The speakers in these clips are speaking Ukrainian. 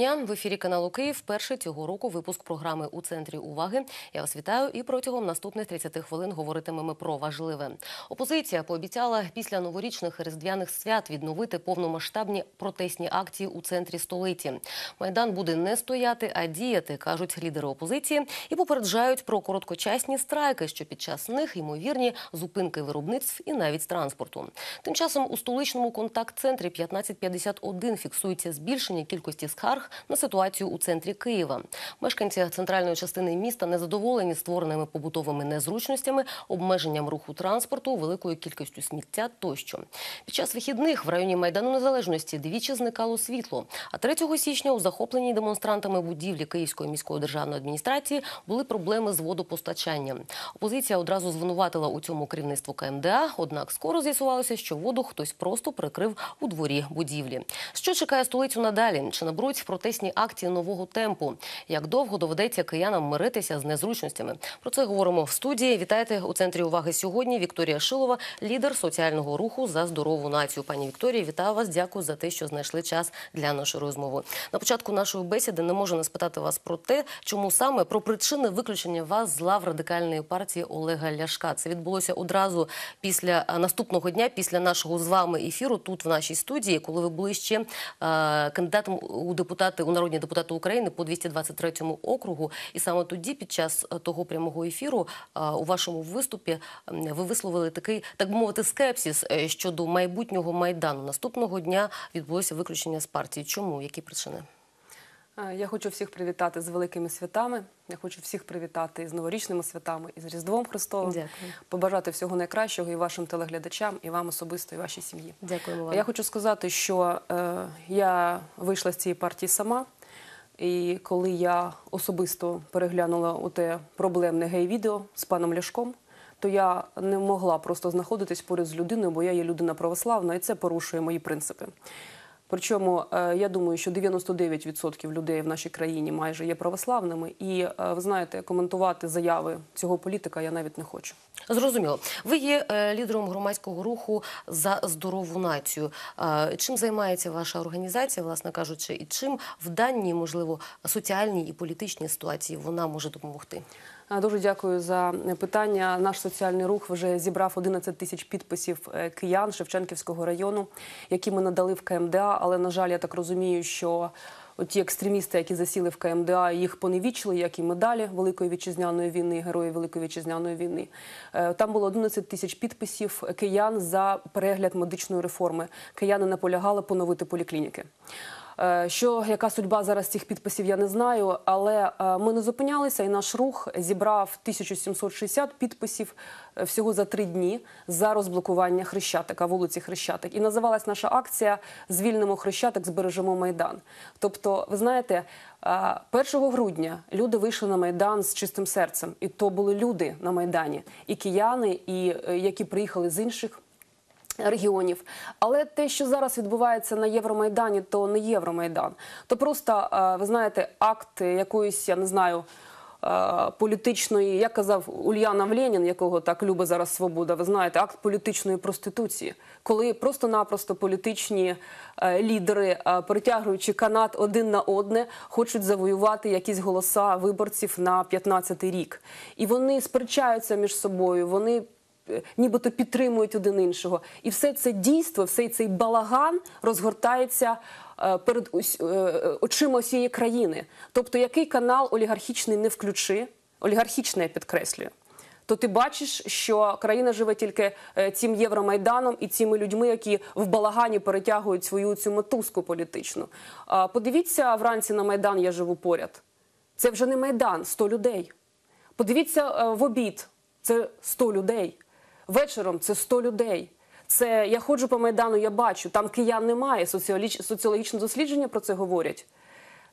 Дня в ефірі каналу Київ. Перший цього року випуск програми у центрі уваги. Я вас вітаю. І протягом наступних 30 хвилин говоритимемо про важливе. Опозиція пообіцяла після новорічних і різдвяних свят відновити повномасштабні протестні акції у центрі столиці. Майдан буде не стояти, а діяти, кажуть лідери опозиції, і попереджають про короткочасні страйки, що під час них ймовірні зупинки виробництв і навіть транспорту. Тим часом у столичному контакт-центрі 1551 фіксується збільшення кількості скарг на ситуацію у центрі Києва. Мешканці центральної частини міста незадоволені створеними побутовими незручностями, обмеженням руху транспорту, великою кількістю сміття тощо. Під час вихідних в районі Майдану Незалежності двічі зникало світло. А 3 січня у захопленій демонстрантами будівлі Київської міської державної адміністрації були проблеми з водопостачанням. Опозиція одразу звинуватила у цьому керівництво КМДА. Однак скоро з'ясувалося, що воду хтось просто прикрив у дворі будівлі. Що чекає столицю надалі? Чи наберуть протестні акції нового темпу? Як довго доведеться киянам миритися з незручностями? Про це говоримо в студії. Вітайте у центрі уваги сьогодні. Вікторія Шилова, лідер соціального руху за здорову націю. Пані Вікторія, вітаю вас. Дякую за те, що знайшли час для нашої розмови. На початку нашої бесіди не можу не спитати вас про те, чому саме про причини виключення вас з лав радикальної партії Олега Ляшка. Це відбулося одразу після наступного дня, після нашого з вами ефіру тут в нашій студії, коли ви були ще кандидатом у депутати у народні депутати України по 223 округу. І саме тоді, під час того прямого ефіру, у вашому виступі ви висловили такий, так би мовити, скепсис е, щодо майбутнього майдану. Наступного дня відбулося виключення з партії. Чому? Які причини? Е, Я хочу всіх привітати з великими святами. Я хочу всіх привітати з новорічними святами і з Різдвом Христовим. Дякую. Побажати всього найкращого і вашим телеглядачам, і вам особисто, і вашій сім'ї. Дякуємо вам. Я хочу сказати, що е, я вийшла з цієї партії сама. І коли я особисто переглянула оте проблемне гей-відео з паном Ляшком, то я не могла просто знаходитись поряд з людиною, бо я є людина православна, і це порушує мої принципи. Причому е, я думаю, що 99% людей в нашій країні майже є православними, і е, ви знаєте, коментувати заяви цього політика я навіть не хочу. Зрозуміло. Ви є е, лідером громадського руху за здорову націю. Чим займається ваша організація, власне кажучи, і чим в даній, можливо, соціальній і політичній ситуації вона може допомогти? Е, Дуже дякую за питання. Наш соціальний рух вже зібрав 11 тисяч підписів е, киян Шевченківського району, які ми надали в КМДА. Але на жаль, я так розумію, що ті екстремісти, які засіли в КМДА, їх поневічили, як і медалі Великої вітчизняної війни, герої Великої вітчизняної війни. Е, Там було 11 тисяч підписів киян за перегляд медичної реформи. Кияни наполягали поновити поліклініки. Е, Що яка судьба зараз цих підписів, я не знаю, але е, ми не зупинялися, і наш рух зібрав 1760 підписів е, всього за три дні за розблокування Хрещатика, вулиці Хрещатик. І називалась наша акція Звільнимо Хрещатик, збережемо Майдан. Тобто, ви знаєте, е, 1 грудня люди вийшли на Майдан з чистим серцем, і то були люди на Майдані, і кияни, і які приїхали з інших регіонів. Але те, що зараз відбувається на Євромайдані, то не Євромайдан. То просто, е, ви знаєте, акт якоїсь, я не знаю. е, Політичної, як казав Ульянов Ленін, якого так любить зараз свобода, ви знаєте, акт політичної проституції, коли просто-напросто політичні е, лідери, перетягуючи канат один на одне, хочуть завоювати якісь голоса виборців на 15-й рік. І вони сперечаються між собою, вони нібито підтримують один іншого. І все це дійство, все цей балаган розгортається е, перед е, очима усієї країни. Тобто, який канал олігархічний не включи, олігархічний я підкреслюю. То ти бачиш, що країна живе тільки е, цим євромайданом і цими людьми, які в балагані перетягують свою цю мотузку політичну. Подивіться вранці на майдан. Я живу поряд. Це вже не майдан, 100 людей. Подивіться в обід. Це 100 людей. Вечором це 100 людей. Це я ходжу по майдану, я бачу, там киян немає. Соціологічні дослідження про це говорять.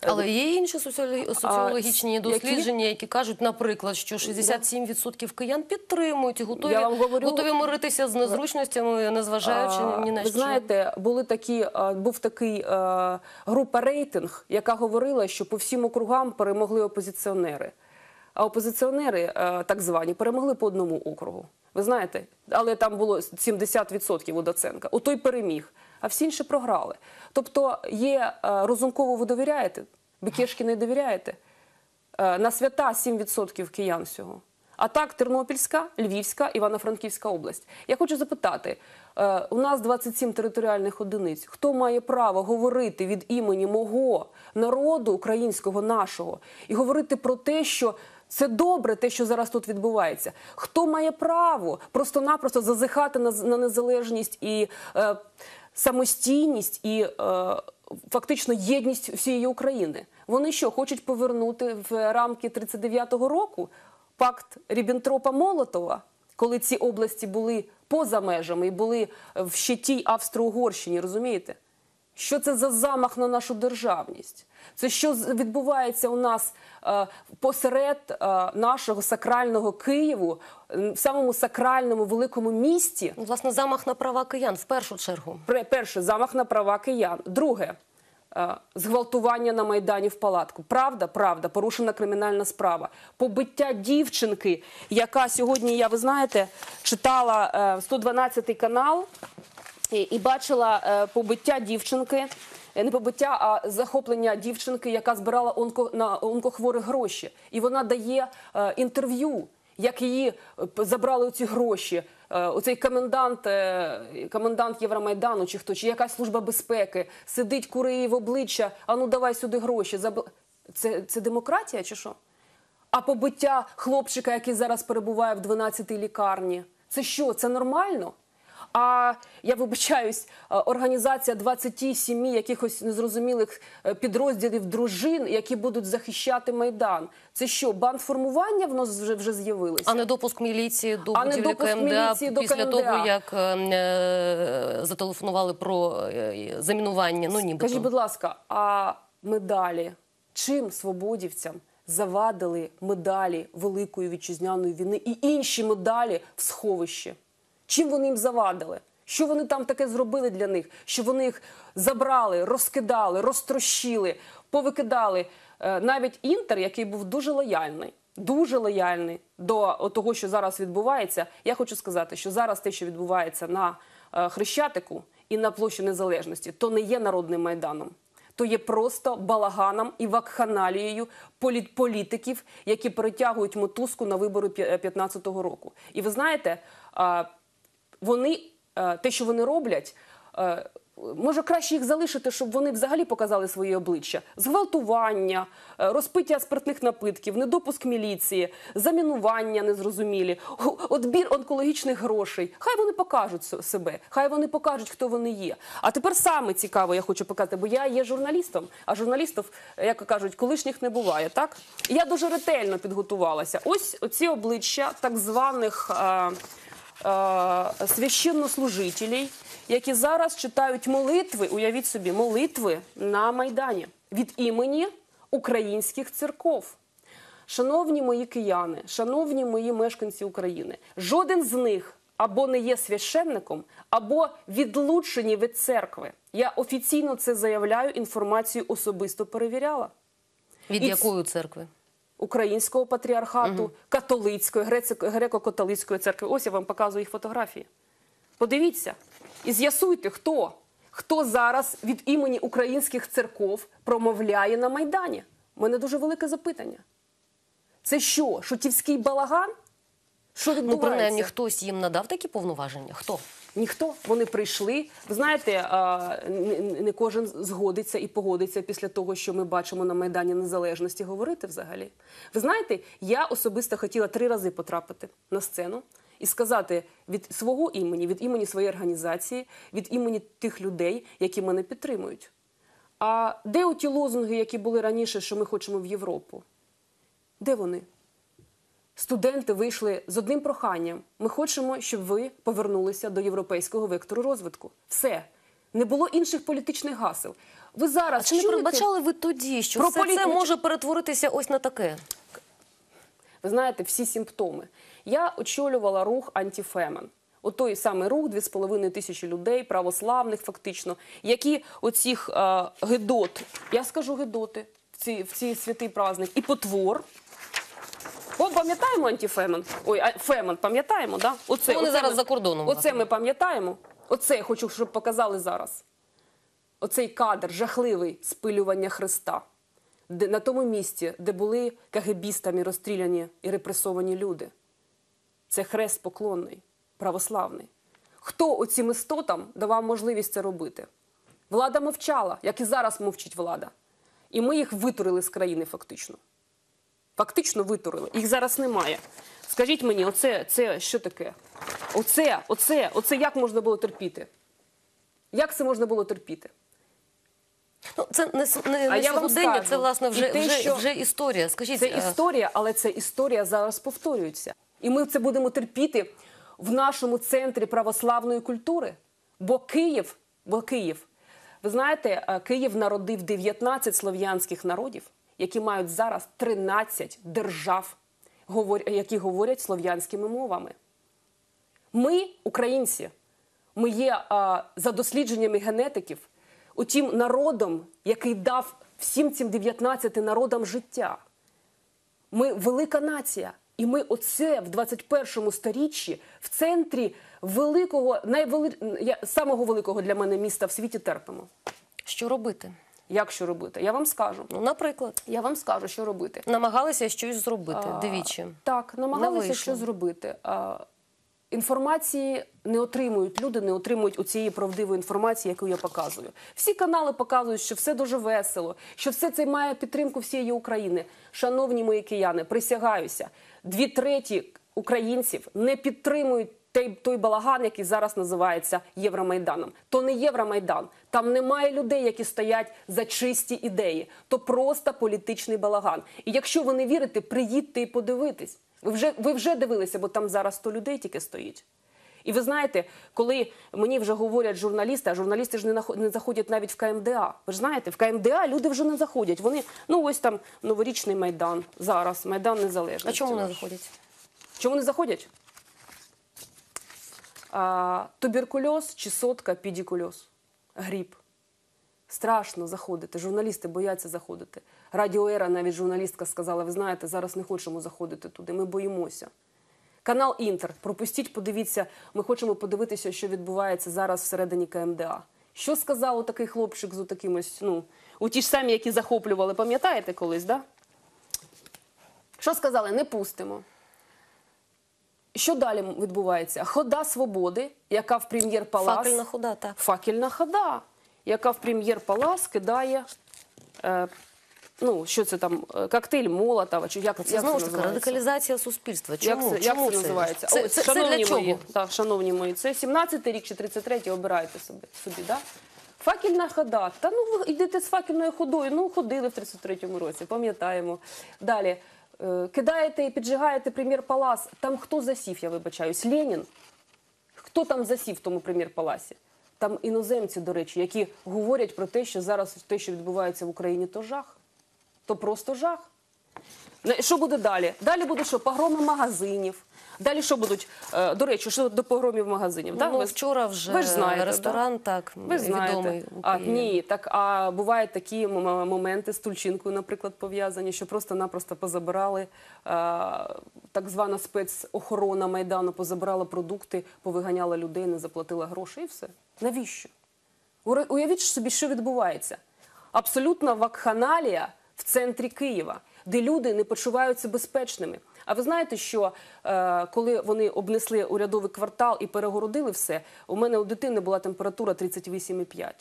Але є інші соціологічні які? дослідження, які кажуть, наприклад, що 67% киян підтримують і готові, Я вам говорю- готові миритися з незручностями, незважаючи А, ні на Ви знаєте, були такі, е, був такий е, група рейтинг, яка говорила, що по всім округам перемогли опозиціонери. А опозиціонери, е, так звані, перемогли по одному округу. Ви знаєте, але там було 70% у Доценка. У той переміг. а всі інші програли. Тобто є е, Розумкову ви довіряєте, Бекешки не довіряєте. Е, На свята 7% киян всього. А так, Тернопільська, Львівська, Івано-Франківська область. Я хочу запитати: е, у нас 27 територіальних одиниць. Хто має право говорити від імені мого народу українського нашого і говорити про те, що це добре, те, що зараз тут відбувається? Хто має право просто-напросто зазихати на, на незалежність і е, самостійність і е, фактично єдність всієї України? Вони що хочуть повернути в рамки 39-го року пакт Ріббентропа Молотова, коли ці області були поза межами і були в ще тій Австро-Угорщині, розумієте? Що це за замах на нашу державність? Це що відбувається у нас е, посеред е, нашого сакрального Києву, в самому сакральному великому місті? Ну, власне, замах на права киян в першу чергу. Перше, замах на права киян. Друге, е, зґвалтування на Майдані в палатку. Правда, правда, порушена кримінальна справа. Побиття дівчинки, яка сьогодні, я ви знаєте, читала е, 112 канал і, і бачила е, побиття дівчинки. е, Не побиття, а захоплення дівчинки, яка збирала онко, на онкохворих гроші. І вона дає е, інтерв'ю, як її е, забрали ці гроші. Е, Оцей комендант, комендант Євромайдану, чи хто, чи якась служба безпеки, сидить, куриє в обличчя, а ну давай сюди гроші. Це, це демократія чи що? А побиття хлопчика, який зараз перебуває в 12-й лікарні, це що? Це нормально? А я вибачаюсь, організація 27 якихось незрозумілих е, підрозділів дружин, які будуть захищати майдан. Це що, бандформування в нас вже, вже з'явилося? А не допуск міліції до А будівлі КМДА міліції до після КМДА. того, як е, е, зателефонували про е, замінування. Ну нібито. Скажіть, будь ласка, а медалі чим свободівцям завадили медалі Великої вітчизняної війни і інші медалі в сховищі? Чим вони їм завадили? Що вони там таке зробили для них? Що вони їх забрали, розкидали, розтрощили, повикидали. Е, Навіть інтер, який був дуже лояльний, дуже лояльний до того, що зараз відбувається. Я хочу сказати, що зараз те, що відбувається на е, Хрещатику і на площі Незалежності, то не є народним майданом. То є просто балаганом і вакханалією політ- політиків, які перетягують мотузку на вибори 2015 року. І ви знаєте, вони е, те, що вони роблять. е, Може краще їх залишити, щоб вони взагалі показали свої обличчя: зґвалтування, е, розпиття спиртних напитків, недопуск міліції, замінування незрозумілі, отбір онкологічних грошей. Хай вони покажуть себе, хай вони покажуть, хто вони є. А тепер саме цікаво, я хочу показати, бо я є журналістом, а журналістів, як кажуть, колишніх не буває. Так я дуже ретельно підготувалася. Ось оці обличчя так званих. Е, священнослужителей, які зараз читають молитви, уявіть собі, молитви на Майдані від імені українських церков. Шановні мої кияни, шановні мої мешканці України, жоден з них або не є священником, або відлучені від церкви. Я офіційно це заявляю, інформацію особисто перевіряла Від і якої церкви? Українського патріархату, католицької, греко- греко-католицької церкви. Ось я вам показую їх фотографії. Подивіться і з'ясуйте, хто, хто зараз від імені українських церков промовляє на Майдані. У мене дуже велике запитання. Це що, шутівський балаган? Що Ну, відбувається? принаймні, хтось їм надав такі повноваження. Хто? Ніхто. Вони прийшли. Ви знаєте, не- кожен згодиться і погодиться після того, що ми бачимо на Майдані Незалежності, говорити взагалі. Ви знаєте, я особисто хотіла три рази потрапити на сцену і сказати від свого імені, від імені своєї організації, від імені тих людей, які мене підтримують. А де оті лозунги, які були раніше, що ми хочемо в Європу? Де вони? Студенти вийшли з одним проханням. Ми хочемо, щоб ви повернулися до європейського вектору розвитку. Все. Не було інших політичних гасел. Ви зараз А чи не чуєте? передбачали ви тоді, що Про все це може перетворитися ось на таке? Ви знаєте всі симптоми. Я очолювала рух антифемен. От той самий рух, 2,5 тисячі людей, православних фактично, які оцих е, гидот, я скажу гидоти в ці, в ці святий праздник, і потвор. О, пам'ятаємо антифемен? Ой, а, фемен, пам'ятаємо, да? Оце, Ну, вони оце зараз ми- за кордоном, Оце власне. ми пам'ятаємо. Оце я хочу, щоб показали зараз. оцей кадр жахливий спилювання Христа, де, на тому місці, де були кагебістами розстріляні і репресовані люди. Це хрест поклонний, православний. Хто оцим істотам давав можливість це робити? Влада мовчала, як і зараз мовчить влада. І ми їх витурили з країни фактично. Фактично витурили. Їх зараз немає. Скажіть мені, оце це що таке? Оце, оце, оце як можна було терпіти? Як це можна було терпіти? Ну, це не, не, не сьогодення, це власне вже, те, вже, що- вже історія. Скажіть, Це е, історія, але ця історія зараз повторюється. І ми це будемо терпіти в нашому центрі православної культури. Бо Київ, бо Київ, ви знаєте, е, Київ народив 19 слов'янських народів, які мають зараз 13 держав, які говорять слов'янськими мовами. Ми, українці, ми є за дослідженнями генетиків, утім народом, який дав всім цим 19 народам життя. Ми велика нація. І ми оце в 21 сторіччі в центрі великого, найвели... самого великого для мене міста в світі терпимо. що робити? Як що робити? Я вам скажу. Ну, наприклад, Я вам скажу, що робити. намагалися щось зробити. А, Двічі. Так, намагалися що зробити. А, Інформації не отримують люди, не отримують у цієї правдивої інформації, яку я показую. Всі канали показують, що все дуже весело, що все це має підтримку всієї України. Шановні мої кияни, присягаюся, дві треті українців не підтримують той, той балаган, який зараз називається Євромайданом. То не Євромайдан. Там немає людей, які стоять за чисті ідеї. То просто політичний балаган. І якщо ви не вірите, приїдьте і подивитись. Ви вже, ви вже дивилися, бо там зараз 100 людей тільки стоїть. І ви знаєте, коли мені вже говорять журналісти, а журналісти ж не, не заходять навіть в КМДА. Ви ж знаєте, в КМДА люди вже не заходять. Вони, ну ось там новорічний майдан зараз, майдан незалежності. А чому не заходять? Чому не заходять? А, туберкульоз, чесотка, підікульоз, гріб. Страшно заходити. Журналісти бояться заходити. Радіо Ера, навіть журналістка сказала: ви знаєте, зараз не хочемо заходити туди. Ми боїмося. Канал Інтер. Пропустіть, подивіться. Ми хочемо подивитися, що відбувається зараз всередині КМДА. Що сказав такий хлопчик з таким ось, ну, у ті ж самі, які захоплювали, пам'ятаєте колись, да? Що сказали? Не пустимо. Що далі відбувається? Хода свободи, яка в прем'єр-палас... Факельна хода, так. Факельна хода, яка в прем'єр-палас кидає, е, ну, що це там, е, коктейль Молотова, чи як, Це знову ж таки радикалізація суспільства. Чому? Як це, Чому як це називається? Це, Ось, це, це шановні для чого? мої, так, шановні мої, це 17-й рік чи 33-й, обирайте собі, собі да? Факельна хода. Та ну ви йдете з факельною ходою. Ну, ходили в 33-му році, пам'ятаємо. Далі. Е, Кидаєте і піджигаєте прем'єр-палас. Там хто засів, я вибачаюсь? Ленін? Хто там засів в тому прем'єр-паласі? Там іноземці, до речі, які говорять про те, що зараз те, що відбувається в Україні, то жах. То просто жах. Що буде далі? Далі буде що? Погроми магазинів. Далі що будуть? Е, до речі, що до погромів магазинів? Ну? Ви- вчора вже ви ж знаєте, ресторан, так, ви знаєте. відомий. А, ні, так а бувають такі моменти з Тульчинкою, наприклад, пов'язані, що просто-напросто позабирали е, так звана спецохорона Майдану, позабирала продукти, повиганяла людей, не заплатила грошей і все. Навіщо? Уявіть собі, що відбувається. Абсолютна вакханалія в центрі Києва, де люди не почуваються безпечними. А ви знаєте, що е, коли вони обнесли урядовий квартал і перегородили все, у мене у дитини була температура 38,5.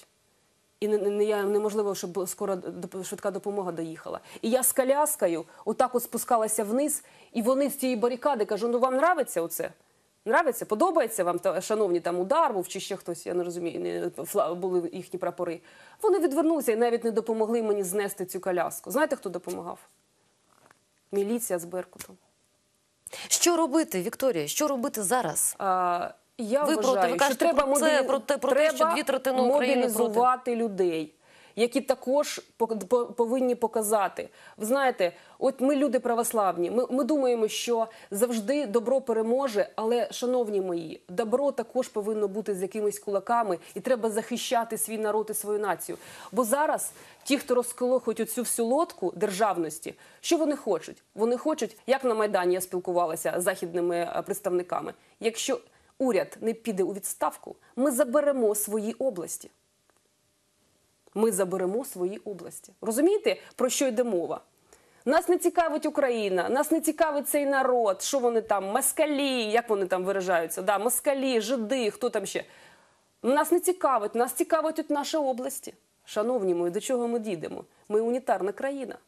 І неможливо, щоб скоро швидка допомога доїхала. І я з коляскою отак от спускалася вниз, і вони з цієї барикади кажу: ну вам нравиться оце? Нравиться? Подобається вам, шановні там удар був чи ще хтось, я не розумію, не, були їхні прапори. Вони відвернулися і навіть не допомогли мені знести цю коляску. Знаєте, хто допомагав? Міліція з Беркутом. Що робити, Вікторія? Що робити зараз? А, я Ви проти, ви кажете що треба про це, мобілі- про те- про те, що дві третини України мобілізувати людей. Які також повинні показати. Ви знаєте, от ми люди православні. Ми, ми думаємо, що завжди добро переможе, але, шановні мої, добро також повинно бути з якимись кулаками, і треба захищати свій народ і свою націю. Бо зараз ті, хто розколохують оцю всю лодку державності, що вони хочуть? Вони хочуть, як на Майдані я спілкувалася з західними е, представниками. Якщо уряд не піде у відставку, ми заберемо свої області. Ми заберемо свої області. Розумієте, про що йде мова? Нас не цікавить Україна, нас не цікавить цей народ, що вони там, москалі, як вони там виражаються, да, москалі, жиди, хто там ще. Нас не цікавить, нас цікавить от наші області. Шановні мої, до чого ми дійдемо? Ми унітарна країна.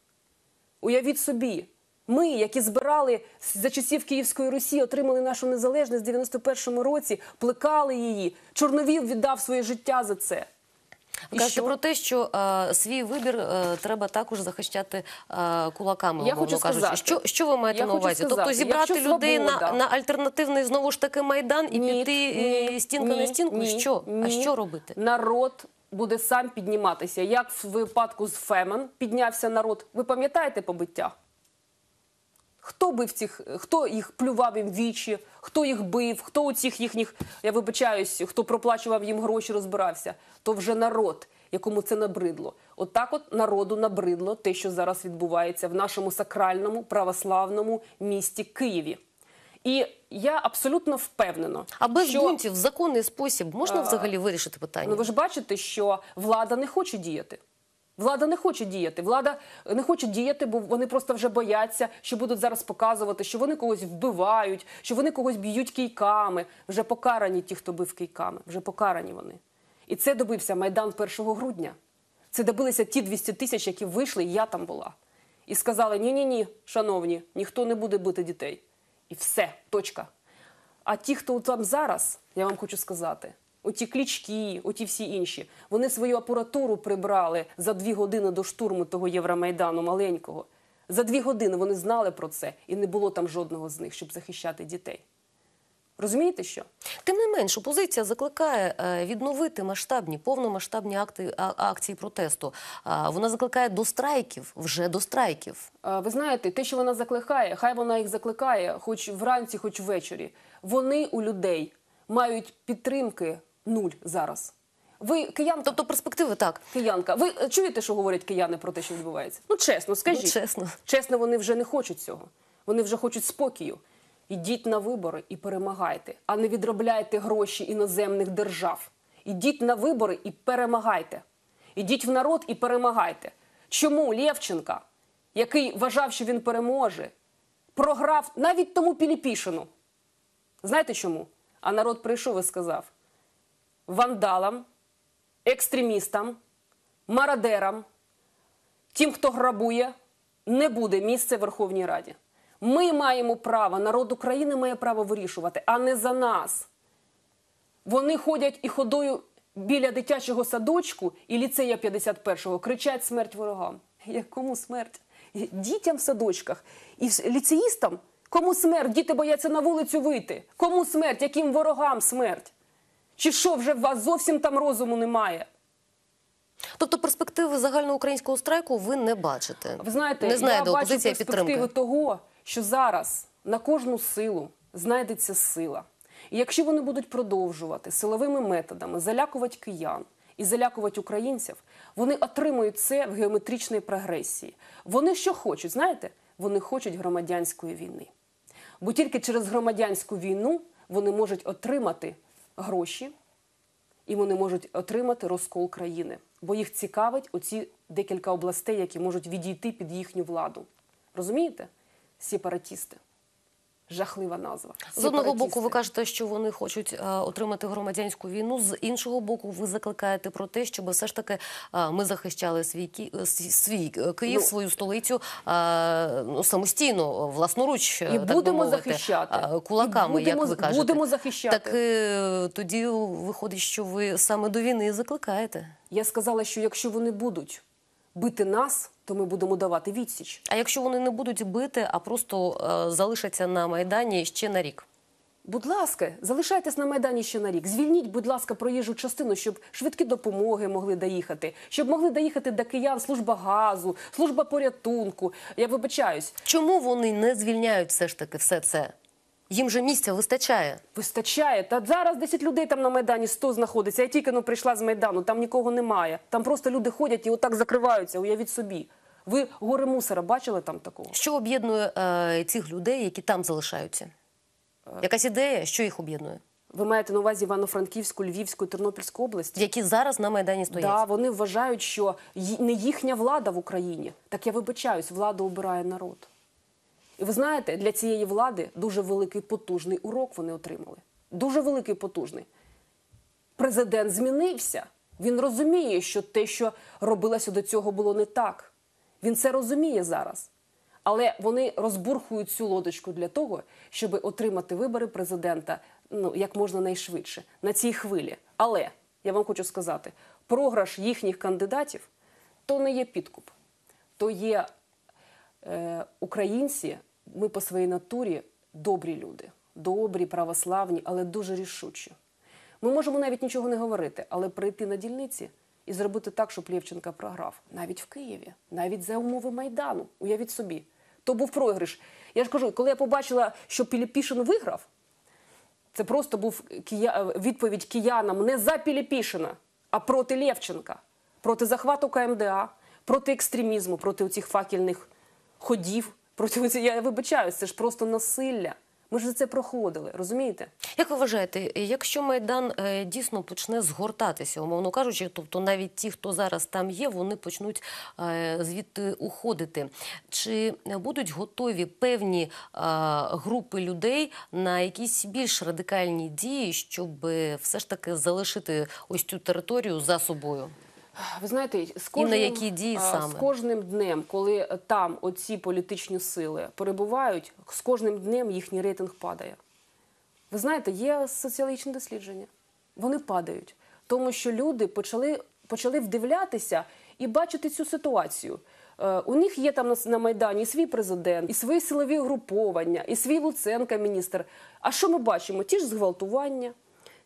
Уявіть собі, ми, які збирали за часів Київської Русі, отримали нашу незалежність в 91-му році, плекали її. Чорновіл віддав своє життя за це. Ви кажете що? про те, що е, свій вибір е, треба також захищати е, кулаками. Я хочу кажучи. сказати. Що, що ви маєте Я на увазі? сказати, тобто зібрати людей на, свобода- на альтернативний знову ж таки майдан і Ні, піти ні, е, стінка на стінку? ні, що? А що робити? Народ буде сам підніматися. Як в випадку з Фемен піднявся народ. Ви пам'ятаєте побиття? Хто бив цих, хто їх плював їм вічі, хто їх бив, хто у цих їхніх, я вибачаюсь, хто проплачував їм гроші, розбирався, то вже народ, якому це набридло. Отак от народу набридло те, що зараз відбувається в нашому сакральному православному місті Києві. І я абсолютно впевнена, А без що... бунтів в законний спосіб можна взагалі вирішити питання? Ну ви ж бачите, що влада не хоче діяти. Влада не хоче діяти. Влада не хоче діяти, бо вони просто вже бояться, що будуть зараз показувати, що вони когось вбивають, що вони когось б'ють кійками. Вже покарані ті, хто бив кійками. Вже покарані вони. І це добився Майдан 1 грудня. Це добилися ті 200 тисяч, які вийшли, і я там була. І сказали: ні, ні, ні, шановні, ніхто не буде бити дітей. І все, точка. А ті, хто там зараз, я вам хочу сказати, оті клічки, оті всі інші, вони свою апаратуру прибрали за дві години до штурму того Євромайдану маленького. За дві години вони знали про це, і не було там жодного з них, щоб захищати дітей. Розумієте що? Тим не менш, опозиція закликає е, відновити масштабні, повномасштабні акти, акції протесту. Вона закликає до страйків, вже до страйків. Ви знаєте, те, що вона закликає, хай вона їх закликає, хоч вранці, хоч ввечері. Вони у людей мають підтримки нуль зараз. Ви киянка, Тобто перспективи так. киянка, ви е, чуєте, що говорять кияни про те, що відбувається? Ну чесно, скажіть. Ну, чесно. Чесно, вони вже не хочуть цього. Вони вже хочуть спокою. Ідіть на вибори і перемагайте, а не відробляйте гроші іноземних держав. Ідіть на вибори і перемагайте. Ідіть в народ і перемагайте. Чому Лєвченка, який вважав, що він переможе, програв навіть тому Піліпішину? Знаєте чому? А народ прийшов і сказав: вандалам, екстремістам, мародерам, тим, хто грабує, не буде місця в Верховній Раді. Ми маємо право, народ України має право вирішувати, а не за нас. Вони ходять і ходою біля дитячого садочку і ліцея 51-го кричать смерть ворогам. Якому смерть? Дітям в садочках і ліцеїстам? Кому смерть? Діти бояться на вулицю вийти. Кому смерть? Яким ворогам смерть? Чи що вже в вас зовсім там розуму немає? Тобто перспективи загальноукраїнського страйку ви не бачите. Ви знаєте, не знає я до бачу перспективи підтримки. того, що зараз на кожну силу знайдеться сила. І якщо вони будуть продовжувати силовими методами залякувати киян і залякувати українців, вони отримують це в геометричній прогресії. Вони що хочуть, знаєте? Вони хочуть громадянської війни. Бо тільки через громадянську війну вони можуть отримати гроші, і вони можуть отримати розкол країни, бо їх цікавить оці декілька областей, які можуть відійти під їхню владу. Розумієте? Сепаратісти. Жахлива назва. З одного боку, ви кажете, що вони хочуть е, отримати громадянську війну. З іншого боку, ви закликаєте про те, щоб все ж таки е, ми захищали свій е, свій- Київ, Ну, свою столицю ну, самостійно, власноруч, І так би будемо мовити, захищати. кулаками, І будемо- як ви кажете. будемо захищати. Так тоді виходить, що ви саме до війни закликаєте. Я сказала, що якщо вони будуть бити нас, то ми будемо давати відсіч. А якщо вони не будуть бити, а просто е, залишаться на майдані ще на рік? Будь ласка, залишайтесь на майдані ще на рік. Звільніть, будь ласка, проїжджу частину, щоб швидкі допомоги могли доїхати, щоб могли доїхати до киян служба газу, служба порятунку. Я вибачаюсь, Чому вони не звільняють все ж таки все це? Їм же місця вистачає. Вистачає. Та зараз 10 людей там на Майдані 100 знаходиться. Я тільки ну, прийшла з Майдану, там нікого немає. Там просто люди ходять і отак закриваються, уявіть собі. Ви гори мусора бачили там такого? Що об'єднує е, цих людей, які там залишаються? Якась ідея, що їх об'єднує? Ви маєте на увазі Івано-Франківську, Львівську, Тернопільську область? які зараз на майдані стоять. Да, вони вважають, що не їхня влада в Україні. Так я вибачаюсь, владу обирає народ. І ви знаєте, для цієї влади дуже великий потужний урок вони отримали. Дуже великий потужний. Президент змінився. Він розуміє, що те, що робилося до цього, було не так. Він це розуміє зараз. Але вони розбурхують цю лодочку для того, щоб отримати вибори президента ну, як можна найшвидше на цій хвилі. Але я вам хочу сказати, програш їхніх кандидатів то не є підкуп, то є е, українці, ми по своїй натурі добрі люди, добрі, православні, але дуже рішучі. Ми можемо навіть нічого не говорити, але прийти на дільниці і зробити так, щоб Лєвченка програв. Навіть в Києві, навіть за умови Майдану. Уявіть собі. То був програш. Я ж кажу, коли я побачила, що Піліпішин виграв, це просто був відповідь киянам не за Піліпішина, а проти Лєвченка, проти захвату КМДА, проти екстремізму, проти оцих факельних ходів. Проти. Я вибачаюсь, це ж просто насилля. Ми ж за це проходили, розумієте? Як ви вважаєте, якщо майдан е, дійсно почне згортатися, умовно кажучи, тобто навіть ті, хто зараз там є, вони почнуть е, звідти уходити. Чи будуть готові певні е, групи людей на якісь більш радикальні дії, щоб все ж таки залишити ось цю територію за собою? Ви знаєте, з на які дії саме? з кожним днем, коли там оці політичні сили перебувають, з кожним днем їхній рейтинг падає. Ви знаєте, є соціологічні дослідження. Вони падають, тому що люди почали, почали вдивлятися і бачити цю ситуацію. Е, У них є там на Майдані і свій президент, і свої силові угруповання, і свій Луценка міністр. А що ми бачимо? Ті ж зґвалтування,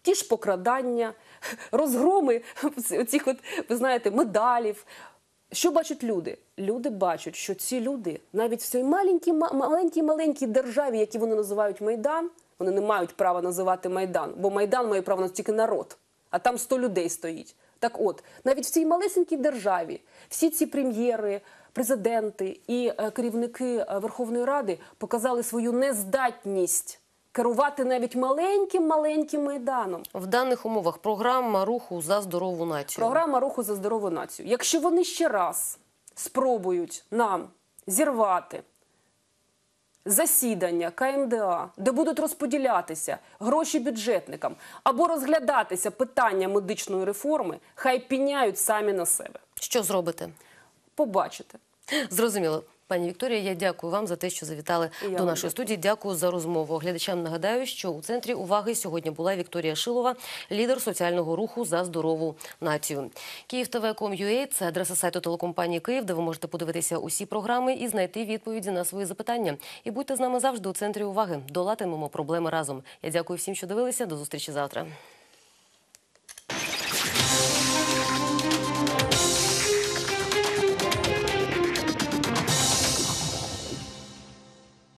ті ж покрадання, розгроми цих, ви знаєте, медалів. Що бачать люди? Люди бачать, що ці люди навіть в цій маленькій, ма- маленькій, маленькій державі, які вони називають Майдан, вони не мають права називати Майдан, бо Майдан має право на тільки народ, а там 100 людей стоїть. Так от, навіть в цій малесенькій державі всі ці прем'єри, президенти і е, керівники е, Верховної Ради показали свою нездатність керувати навіть маленьким маленьким майданом. В даних умовах програма руху за здорову націю. Програма руху за здорову націю. Якщо вони ще раз спробують нам зірвати засідання КМДА, де будуть розподілятися гроші бюджетникам або розглядатися питання медичної реформи, хай піняють самі на себе. Що зробите? Побачите. Зрозуміло. Пані Вікторія, я дякую вам за те, що завітали я до нашої студії. Дякую за розмову. Глядачам нагадаю, що у центрі уваги сьогодні була Вікторія Шилова, лідер соціального руху за здорову націю. Київ це адреса сайту телекомпанії Київ, де ви можете подивитися усі програми і знайти відповіді на свої запитання. І будьте з нами завжди у центрі уваги. Долатимемо проблеми разом. Я дякую всім, що дивилися. До зустрічі завтра.